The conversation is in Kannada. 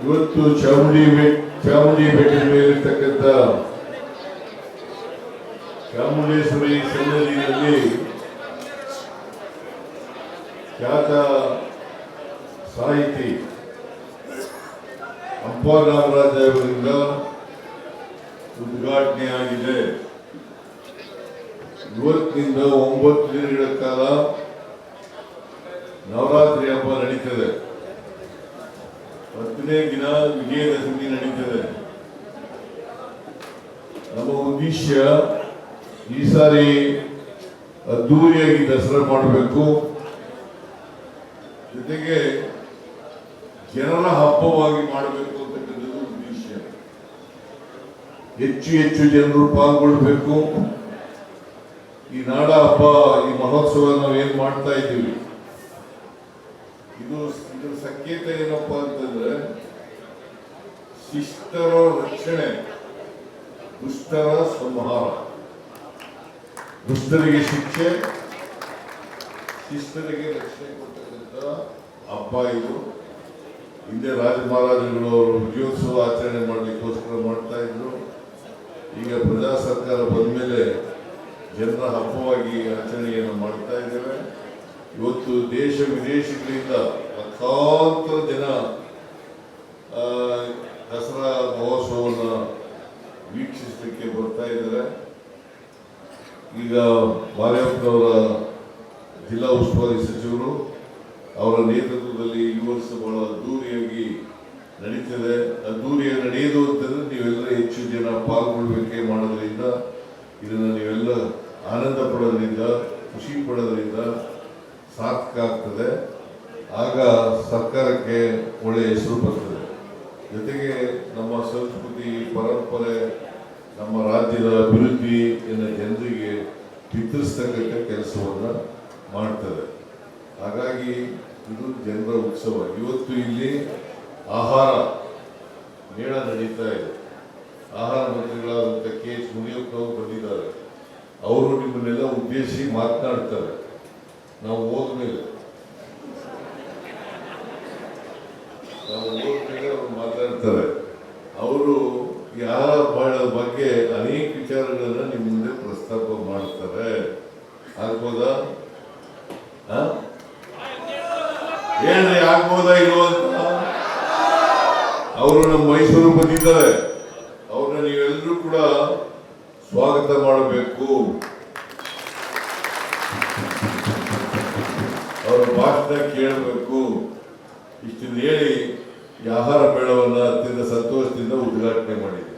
ಇವತ್ತು ಚಾಮುಂಡಿ ಚಾಮುಂಡಿ ಬೆಟ್ಟದ ಮೇಲಿರ್ತಕ್ಕಂಥ ಚಾಮುಂಡೇಶ್ವರಿ ಸನ್ನಿಧಿಯಲ್ಲಿ ಖ್ಯಾತ ಸಾಹಿತಿ ಹಂಪ ನಾಗರಾಜ ಅವರಿಂದ ಉದ್ಘಾಟನೆಯಾಗಿದೆ ಇವತ್ತಿನಿಂದ ಒಂಬತ್ತು ದಿನಗಳ ಕಾಲ ನವರಾತ್ರಿ ಹಬ್ಬ ನಡೀತದೆ ಹತ್ತನೇ ದಿನ ವಿಜಯದಶಮಿ ನಡೀತದೆ. ನಮ್ಮ ಉದ್ದೇಶ ಈ ಸಾರಿ ಅದ್ದೂರಿಯಾಗಿ ದಸರಾ ಮಾಡಬೇಕು. ಜೊತೆಗೆ ಜನರ ಹಬ್ಬವಾಗಿ ಮಾಡಬೇಕು ಅಂತಕ್ಕಂಥದ್ದು ಉದ್ದೇಶ. ಹೆಚ್ಚು ಹೆಚ್ಚು ಜನರು ಪಾಲ್ಗೊಳ್ಬೇಕು. ಈ ನಾಡ ಹಬ್ಬ, ಈ ಮಹೋತ್ಸವ ನಾವು ಏನ್ ಮಾಡ್ತಾ ಇದ್ದೀವಿ? ಇದು, ಇದರ ಸಂಕೇತ ಏನಪ್ಪಾ ಅಂತಂದ್ರೆ ಶಿಷ್ಟರ ರಕ್ಷಣೆ. ದುಷ್ಟರ ಸಂಹಾರ. ದುಷ್ಟರಿಗೆ ಶಿಕ್ಷೆ. ಶಿಷ್ಟರಿಗೆ ರಕ್ಷಣೆ ಕೊಡ್ತಕ್ಕಂಥ ಹಬ್ಬ ಇದು. ಹಿಂದೆ ರಾಜ ಮಹಾರಾಜರುಗಳು ಅವರು ವಿಜಯೋತ್ಸವ ಆಚರಣೆ ಮಾಡಲಿಕ್ಕೋಸ್ಕರ ಮಾಡ್ತಾ ಇದ್ರು. ಈಗ ಪ್ರಜಾ ಸರ್ಕಾರ ಬಂದ ಮೇಲೆ ಜನರ ಹಬ್ಬವಾಗಿ ಆಚರಣೆಯನ್ನು ಮಾಡ್ತಾ ಇದ್ದೇವೆ. ಇವತ್ತು ದೇಶ ವಿದೇಶಗಳಿಂದ ಲಕ್ಷಾಂತರ ಜನ ಆ, ದಸರಾ ಮಹೋತ್ಸವವನ್ನು ವೀಕ್ಷಿಸಲಿಕ್ಕೆ ಬರ್ತಾ ಇದ್ದಾರೆ. ಈಗ ಬಾಲೆಹಪ್ಪನವರ ಜಿಲ್ಲಾ ಉಸ್ತುವಾರಿ ಸಚಿವರು ಅವರ ನೇತೃತ್ವದಲ್ಲಿ ಈ ವರ್ಷ ಬಹಳ ಅದ್ದೂರಿಯಾಗಿ ನಡೀತದೆ. ಅದ್ದೂರಿಯಾಗಿ ನಡೆಯೋದು ಅಂತಂದ್ರೆ ನೀವೆಲ್ಲ ಹೆಚ್ಚು ಜನ ಪಾಲ್ಗೊಳ್ಬೇಕೆ ಮಾಡೋದ್ರಿಂದ, ಇದನ್ನು ನೀವೆಲ್ಲ ಆನಂದ ಪಡೋದ್ರಿಂದ, ಖುಷಿ ಪಡೋದ್ರಿಂದ ಸಾರ್ಥಕ ಆಗ್ತದೆ. ಆಗ ಸರ್ಕಾರಕ್ಕೆ ಒಳ್ಳೆಯ ಹೆಸರು ಬರ್ತದೆ. ಜೊತೆಗೆ ನಮ್ಮ ಸಂಸ್ಕೃತಿ, ಪರಂಪರೆ ನಮ್ಮ ರಾಜ್ಯದ ಅಭಿವೃದ್ಧಿಯನ್ನು ಜನರಿಗೆ ಬಿತ್ತರಿಸ್ತಕ್ಕಂಥ ಕೆಲಸವನ್ನು ಮಾಡ್ತದೆ. ಹಾಗಾಗಿ ಇದು ಜನರ ಉತ್ಸವ. ಇವತ್ತು ಇಲ್ಲಿ ಆಹಾರ ಮೇಳ ನಡೀತಾ ಇದೆ. ಆಹಾರ ಮಂತ್ರಿಗಳಾದಂಥ ಕೆ ಎಚ್ ಮುನಿಯಪ್ಪ ಅವರು ಬಂದಿದ್ದಾರೆ. ಅವರು ನಿಮ್ಮನ್ನೆಲ್ಲ ಉದ್ದೇಶಿಸಿ ಮಾತನಾಡ್ತಾರೆ. ನಾವು ಹೋದ್ಮೇಲೆ. ನಾವು ಹೋದ್ಮೇಲೆ ಅವರು ಮಾತಾಡ್ತಾರೆ. ಅವರು ಮೇಳದ ಬಗ್ಗೆ ಅನೇಕ ವಿಚಾರಗಳನ್ನ ನಿಮ್ಮ ಮುಂದೆ ಪ್ರಸ್ತಾಪ ಮಾಡ್ತಾರೆ. ಆಗ್ಬೋದಾ? ಹೇಳ್ರಿ, ಆಗ್ಬೋದಾ ಇಲ್ವೋ ಅಂತ? ಅವರು ನಮ್ಮ ಮೈಸೂರು ಬಂದಿದ್ದಾರೆ. ಅವ್ರನ್ನ ನೀವೆಲ್ಲರೂ ಕೂಡ ಸ್ವಾಗತ ಮಾಡಬೇಕು. ಅವರ ಭಾಷಣ ಕೇಳಬೇಕು. ಇಷ್ಟನ್ನು ಹೇಳಿ ಈ ಆಹಾರ ಮೇಳವನ್ನು ಅತ್ಯಂತ ಸಂತೋಷದಿಂದ ಉದ್ಘಾಟನೆ ಮಾಡಿದ್ದಾರೆ